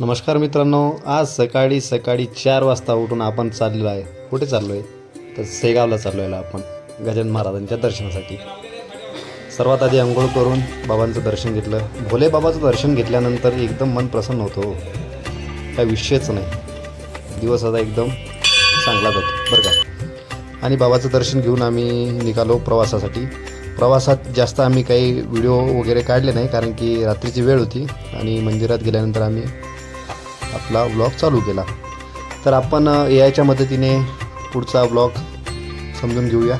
नमस्कार मित्रांनो आज सकाळी सकाळी चार वाजता उठून आपण चाललो आहे. कुठे चाललो आहे तर सेगावला चाललो आहे आपण गजानन महाराजांच्या दर्शनासाठी. सर्वात आधी आंघोळ करून बाबांचं दर्शन घेतलं. भोले बाबाचं दर्शन घेतल्यानंतर एकदम मन प्रसन्न होतो हो. काय विषयच नाही. दिवस आता एकदम चांगला जातो बरं का? आणि बाबाचं दर्शन घेऊन आम्ही निघालो प्रवासासाठी. प्रवासात जास्त आम्ही काही व्हिडिओ वगैरे काढले नाही कारण की रात्रीची वेळ होती आणि मंदिरात गेल्यानंतर आम्ही आपला ब्लॉग चालू केला. तर आपण ए आयच्या मदतीने पुढचा ब्लॉग समजून घेऊया.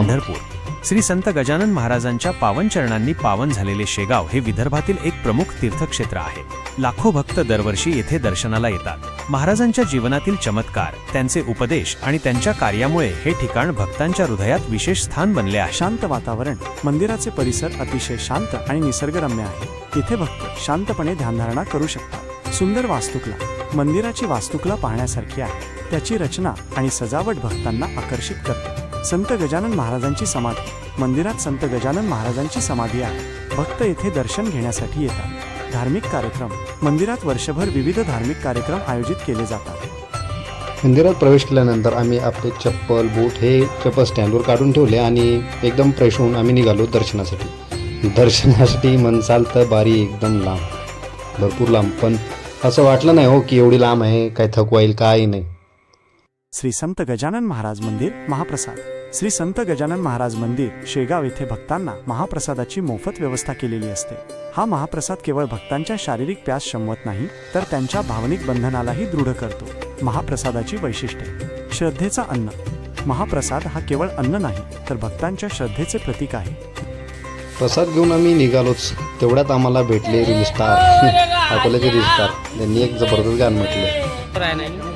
पंढरपूर. श्री संत गजानन महाराजांच्या पावन चरणांनी पावन झालेले शेगाव हे विदर्भातील एक प्रमुख तीर्थक्षेत्र आहे. लाखो भक्त दरवर्षी येथे दर्शनाला येतात. महाराजांच्या जीवनातील चमत्कार त्यांचे उपदेश आणि त्यांच्या कार्यामुळे हे ठिकाण भक्तांच्या हृदयात विशेष स्थान बनले आहे. शांत वातावरण मंदिराचे परिसर अतिशय शांत आणि निसर्गरम्य आहे. इथे भक्त शांतपणे ध्यानधारणा करू शकतात. सुंदर वास्तुकला मंदिराची वास्तुकला पाहण्यासारखी आहे. त्याची रचना आणि सजावट भक्तांना आकर्षित करते. संत गजानन महाराजांची समाधी. मंदिरात संत गजानन महाराजांची समाधी आहे. भक्त येथे दर्शन घेण्यासाठी येतात. धार्मिक कार्यक्रम. मंदिरात वर्षभर विविध धार्मिक कार्यक्रम आयोजित केले जातात. मंदिरात प्रवेश केल्यानंतर आम्ही आपले चप्पल बूट हे चप्पल स्टँडवर काढून ठेवले आणि एकदम फ्रेश होऊन आम्ही निघालो दर्शनासाठी. दर्शनासाठी म्हणसाल तर बारी एकदम लांब. भरपूर लांब. पण असं वाटलं नाही हो की एवढी लांब आहे काय थकवाईल काही नाही. श्री संत गजानन महाराज मंदिर महाप्रसाद. श्री संत गजानन महाराज मंदिर शेगाव येथे भक्तांना महाप्रसादाची मोफत व्यवस्था केलेली असते. हा महाप्रसाद केवळ भक्तांच्या शारीरिक प्यास शमवत नाही तर त्यांच्या भावनिक बंधनालाही दृढ करतो. महाप्रसादाची वैशिष्ट्ये. श्रद्धेचा अन्न. महाप्रसाद हा केवळ अन्न नाही तर भक्तांच्या श्रद्धेचे प्रतीक आहे. प्रसाद घेऊन आम्ही निघालोच. तेवढ्यात आम्हाला भेटले रील स्टार अकोल्याचे रील स्टार त्यांनी एक जबरदस्त गाणं म्हटलं.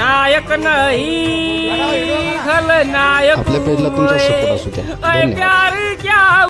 नायक नाही खलनायक आपल्या पेजला तुमचा सपोर्ट असू द्या. प्यार क्या